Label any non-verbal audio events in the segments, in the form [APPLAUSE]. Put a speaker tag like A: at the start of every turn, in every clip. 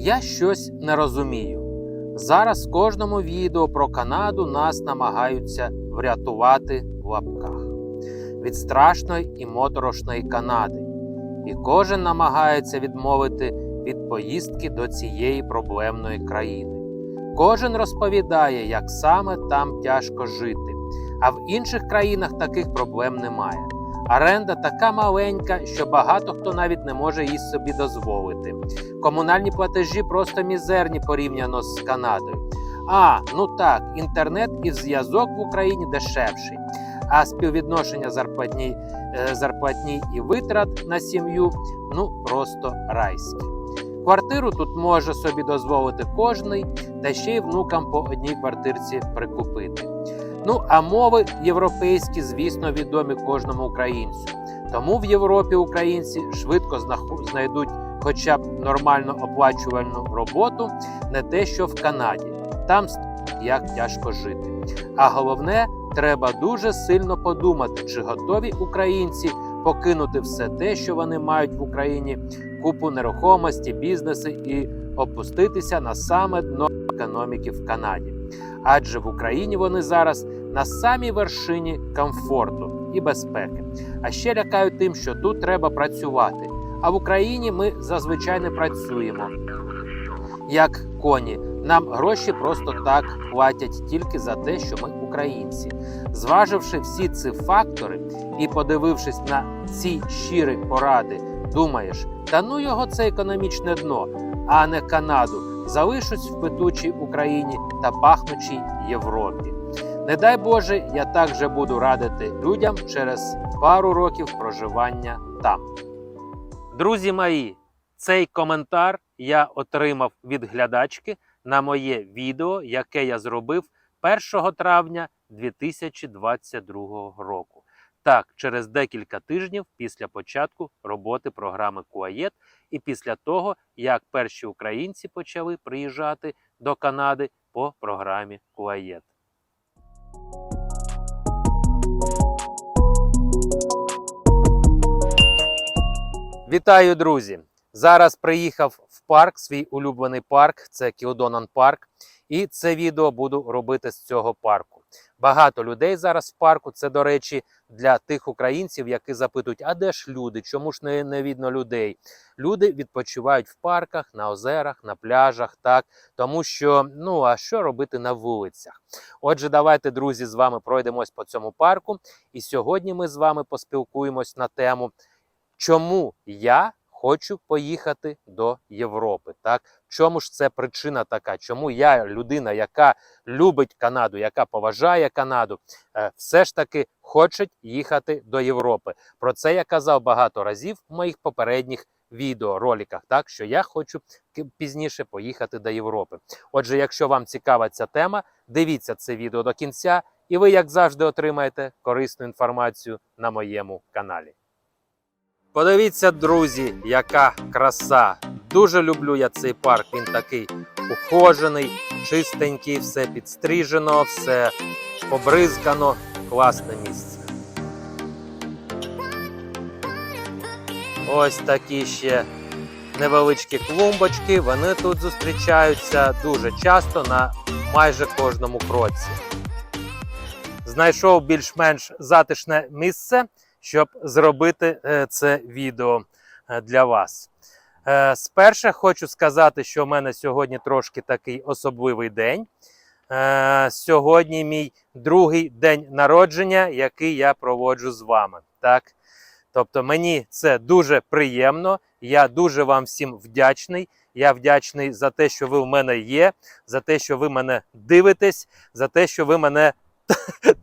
A: Я щось не розумію. Зараз в кожному відео про Канаду нас намагаються врятувати в лапках від страшної і моторошної Канади. І кожен намагається відмовити від поїздки до цієї проблемної країни. Кожен розповідає, як саме там тяжко жити, а в інших країнах таких проблем немає. Оренда така маленька, що багато хто навіть не може її собі дозволити. Комунальні платежі просто мізерні порівняно з Канадою. А, ну так, інтернет і зв'язок в Україні дешевший, а співвідношення зарплатні, е, зарплатні і витрат на сім'ю ну просто райське. Квартиру тут може собі дозволити кожний, та ще й внукам по одній квартирці прикупити. Ну а мови європейські, звісно, відомі кожному українцю. Тому в Європі українці швидко знайдуть хоча б нормально оплачувальну роботу, не те, що в Канаді. Там як тяжко жити. А головне, треба дуже сильно подумати, чи готові українці покинути все те, що вони мають в Україні, купу нерухомості, бізнеси і опуститися на саме дно економіки в Канаді. Адже в Україні вони зараз на самій вершині комфорту і безпеки. А ще лякають тим, що тут треба працювати. А в Україні ми зазвичай не працюємо. Як коні, нам гроші просто так платять тільки за те, що ми українці. Зваживши всі ці фактори і подивившись на ці щирі поради, думаєш, та ну його це економічне дно, а не Канаду. Залишусь в петучій Україні та пахнучій Європі. Не дай Боже, я також буду радити людям через пару років проживання там. Друзі мої, цей коментар я отримав від глядачки на моє відео, яке я зробив 1 травня 2022 року. Так, через декілька тижнів після початку роботи програми Куаєт і після того, як перші українці почали приїжджати до Канади по програмі Куаєт. Вітаю, друзі! Зараз приїхав в парк, свій улюблений парк, це Кілдонан парк. І це відео буду робити з цього парку. Багато людей зараз в парку. Це, до речі, для тих українців, які запитують, а де ж люди? Чому ж не, не видно людей? Люди відпочивають в парках, на озерах, на пляжах, так тому що ну а що робити на вулицях? Отже, давайте, друзі, з вами пройдемось по цьому парку. І сьогодні ми з вами поспілкуємось на тему, чому я хочу поїхати до Європи. Так, в чому ж це причина така? Чому я, людина, яка любить Канаду, яка поважає Канаду, е, все ж таки хоче їхати до Європи. Про це я казав багато разів в моїх попередніх відеороликах, так що я хочу пізніше поїхати до Європи. Отже, якщо вам цікава ця тема, дивіться це відео до кінця, і ви, як завжди, отримаєте корисну інформацію на моєму каналі. Подивіться, друзі, яка краса! Дуже люблю я цей парк. Він такий ухожений, чистенький, все підстрижено, все побризкано. Класне місце. Ось такі ще невеличкі клумбочки. Вони тут зустрічаються дуже часто на майже кожному кроці. Знайшов більш-менш затишне місце щоб зробити е, це відео е, для вас. Е, Спершу хочу сказати, що в мене сьогодні трошки такий особливий день. Сьогодні мій другий день народження, який я проводжу з вами. Так? Тобто мені це дуже приємно. Я дуже вам всім вдячний. Я вдячний за те, що ви в мене є, за те, що ви мене дивитесь, за те, що ви мене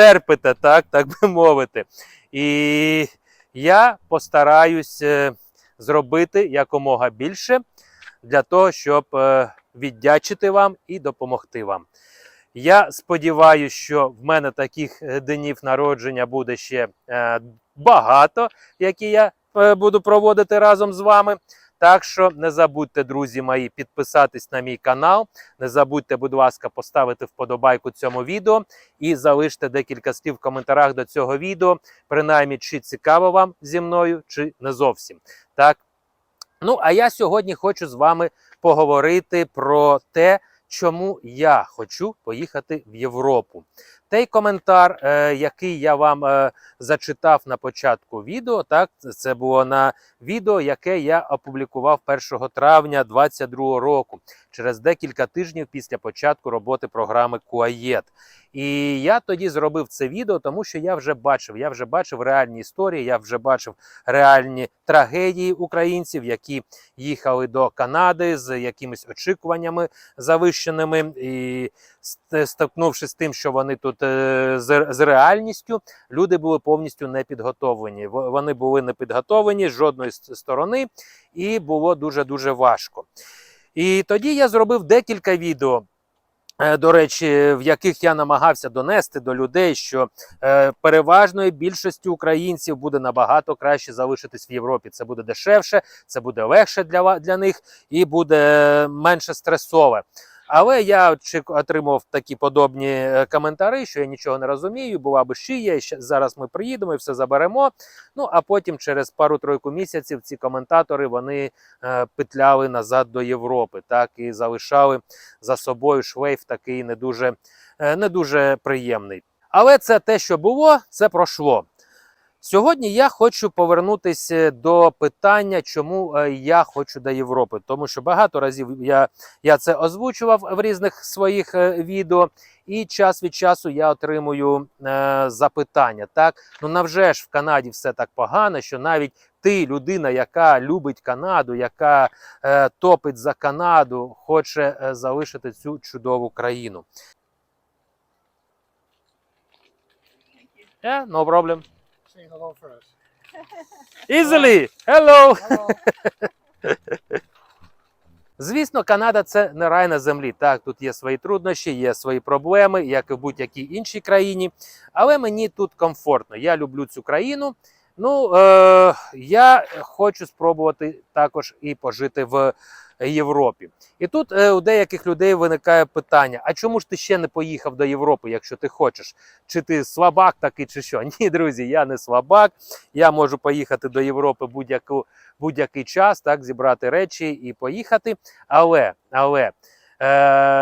A: терпите, так, так би мовити. І я постараюсь е, зробити якомога більше для того, щоб е, віддячити вам і допомогти вам. Я сподіваюся, що в мене таких е, днів народження буде ще багато, які я буду проводити разом з вами. Так що не забудьте, друзі мої, підписатись на мій канал. Не забудьте, будь ласка, поставити вподобайку цьому відео і залиште декілька слів в коментарях до цього відео. Принаймні, чи цікаво вам зі мною, чи не зовсім. Так. Ну, а я сьогодні хочу з вами поговорити про те, чому я хочу поїхати в Європу. Той коментар, е, який я вам е, зачитав на початку відео, так це було на відео, яке я опублікував 1 травня 2022 року, через декілька тижнів після початку роботи програми Куаєт. І я тоді зробив це відео, тому що я вже бачив, я вже бачив реальні історії, я вже бачив реальні трагедії українців, які їхали до Канади з якимись очікуваннями завищеними, і ст- стикнувшись з тим, що вони тут з, з реальністю, люди були повністю не підготовлені. Вони були не підготовлені з жодної сторони, і було дуже дуже важко. І тоді я зробив декілька відео. е, До речі, в яких я намагався донести до людей, що е, переважної більшості українців буде набагато краще залишитись в Європі. Це буде дешевше, це буде легше для, для них і буде менше стресове. Але я отримав такі подобні е, коментарі, що я нічого не розумію, була би шия, зараз ми приїдемо і все заберемо. Ну а потім, через пару-тройку місяців, ці коментатори вони е, петляли назад до Європи, так і залишали за собою шлейф такий не дуже, е, не дуже приємний. Але це те, що було, це пройшло. Сьогодні я хочу повернутися до питання, чому е, я хочу до Європи. Тому що багато разів я, я це озвучував в різних своїх е, відео, і час від часу я отримую е, запитання. Так, ну навже ж в Канаді все так погано, що навіть ти, людина, яка любить Канаду, яка е, топить за Канаду, хоче е, залишити цю чудову країну. Yeah, no problem.
B: Say hello first. [LAUGHS]
A: Easily! Hello. [LAUGHS] Звісно, Канада це не рай на землі. Так, тут є свої труднощі, є свої проблеми, як і в будь-якій іншій країні. Але мені тут комфортно. Я люблю цю країну. Ну, е, я хочу спробувати також і пожити в Європі. І тут е, у деяких людей виникає питання: а чому ж ти ще не поїхав до Європи, якщо ти хочеш? Чи ти слабак такий, чи що? [LAUGHS] Ні, друзі, я не слабак. Я можу поїхати до Європи будь-який час, так зібрати речі і поїхати. Але, але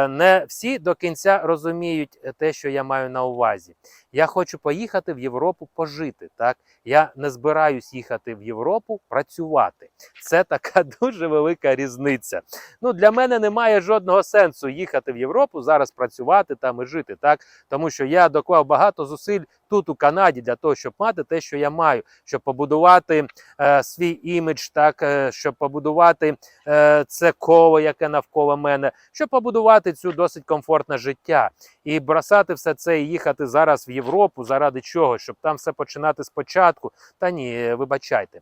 A: не всі до кінця розуміють те, що я маю на увазі. Я хочу поїхати в Європу пожити. Так я не збираюсь їхати в Європу працювати. Це така [LAUGHS] дуже велика різниця. Ну для мене немає жодного сенсу їхати в Європу зараз працювати там і жити. Так тому що я доклав багато зусиль тут у Канаді для того, щоб мати те, що я маю, щоб побудувати е, свій імідж, так е, щоб побудувати е, це коло, яке навколо мене, щоб побудувати цю досить комфортне життя і бросати все це і їхати зараз в Європу. Заради чого? Щоб там все починати спочатку. Та ні, вибачайте.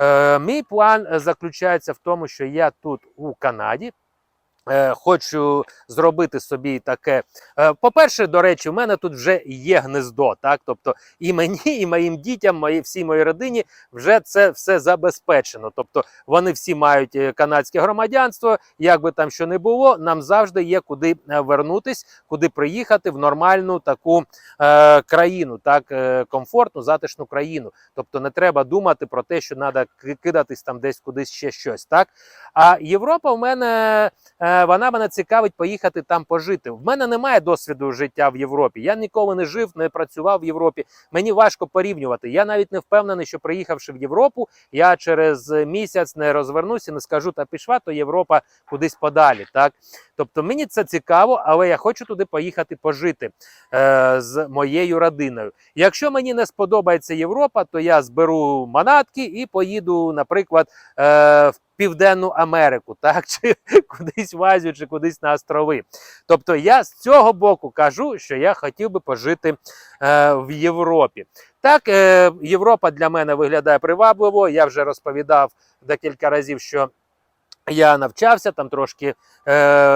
A: Е, мій план е, заключається в тому, що я тут у Канаді. Е, Хочу зробити собі таке. Е, По-перше, до речі, в мене тут вже є гнездо. Так, тобто і мені, і моїм дітям, моїй всій моїй родині вже це все забезпечено. Тобто вони всі мають е, канадське громадянство. Як би там що не було, нам завжди є куди вернутись, куди приїхати в нормальну таку е, країну, так комфортну, затишну країну. Тобто не треба думати про те, що треба кидатись там десь кудись ще щось. Так а Європа в мене е, вона мене цікавить поїхати там пожити. В мене немає досвіду життя в Європі. Я ніколи не жив, не працював в Європі. Мені важко порівнювати. Я навіть не впевнений, що приїхавши в Європу, я через місяць не розвернуся, не скажу, та пішла, то Європа кудись подалі. Так, тобто мені це цікаво, але я хочу туди поїхати пожити е, з моєю родиною. Якщо мені не сподобається Європа, то я зберу манатки і поїду, наприклад, е, в Південну Америку, [LAUGHS] так чи кудись в Азію, чи кудись на острови. Тобто, я з цього боку кажу, що я хотів би пожити е, в Європі. Так, е, Європа для мене виглядає привабливо. Я вже розповідав декілька разів, що я навчався там трошки е,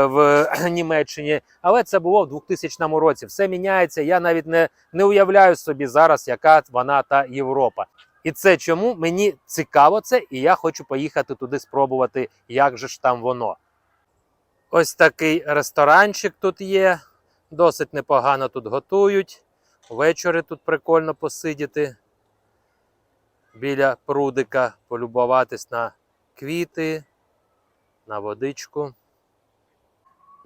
A: в [CLEARS THROAT] Німеччині, але це було в 2000 році. Все міняється. Я навіть не, не уявляю собі зараз, яка вона та Європа. І це чому мені цікаво це, і я хочу поїхати туди спробувати, як же ж там воно. Ось такий ресторанчик тут є. Досить непогано тут готують. Ввечері тут прикольно посидіти біля прудика, полюбуватись на квіти, на водичку.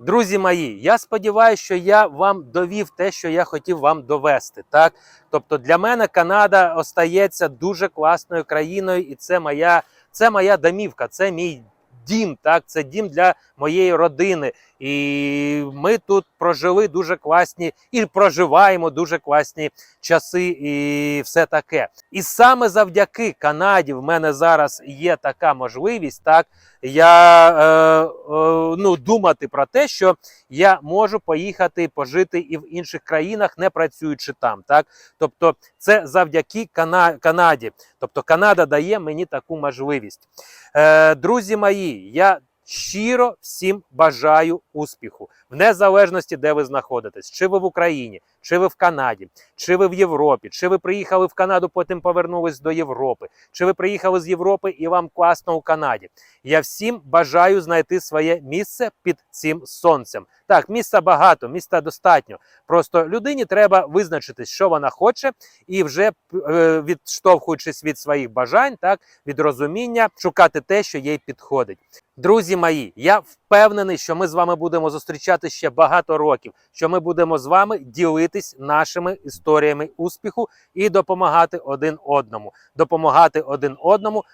A: Друзі мої, я сподіваюся, що я вам довів те, що я хотів вам довести. Так? Тобто для мене Канада остається дуже класною країною, і це моя, це моя домівка, це мій дім, так? це дім для моєї родини. І ми тут прожили дуже класні і проживаємо дуже класні часи, і все таке. І саме завдяки Канаді в мене зараз є така можливість, так я е, е, ну, думати про те, що я можу поїхати пожити і в інших країнах, не працюючи там. Так, тобто, це завдяки Кана- Канаді. Тобто, Канада дає мені таку можливість. Е, друзі мої, я щиро всім бажаю успіху, в незалежності, де ви знаходитесь, чи ви в Україні, чи ви в Канаді, чи ви в Європі, чи ви приїхали в Канаду, потім повернулись до Європи, чи ви приїхали з Європи і вам класно у Канаді. Я всім бажаю знайти своє місце під цим сонцем. Так, місця багато, місця достатньо. Просто людині треба визначитись, що вона хоче, і вже е, відштовхуючись від своїх бажань, так від розуміння, шукати те, що їй підходить. Друзі мої, я впевнений, що ми з вами будемо зустрічати ще багато років, що ми будемо з вами ділитись нашими історіями успіху і допомагати один одному, допомагати один одному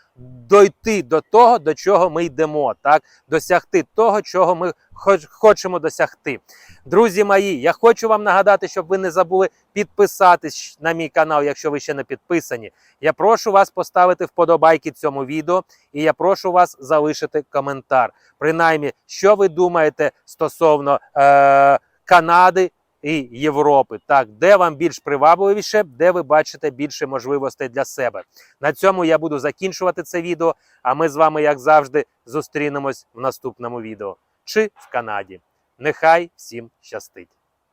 A: дойти до того, до чого ми йдемо, так досягти того, чого ми хоч- хочемо досягти. Друзі мої, я хочу вам нагадати, щоб ви не забули підписатись на мій канал, якщо ви ще не підписані. Я прошу вас поставити вподобайки цьому відео, і я прошу вас залишити коментар. Принаймні, що ви думаєте стосовно е- Канади і Європи. Так, де вам більш привабливіше, де ви бачите більше можливостей для себе. На цьому я буду закінчувати це відео. А ми з вами, як завжди, зустрінемось в наступному відео чи в Канаді. Нехай всім щастить!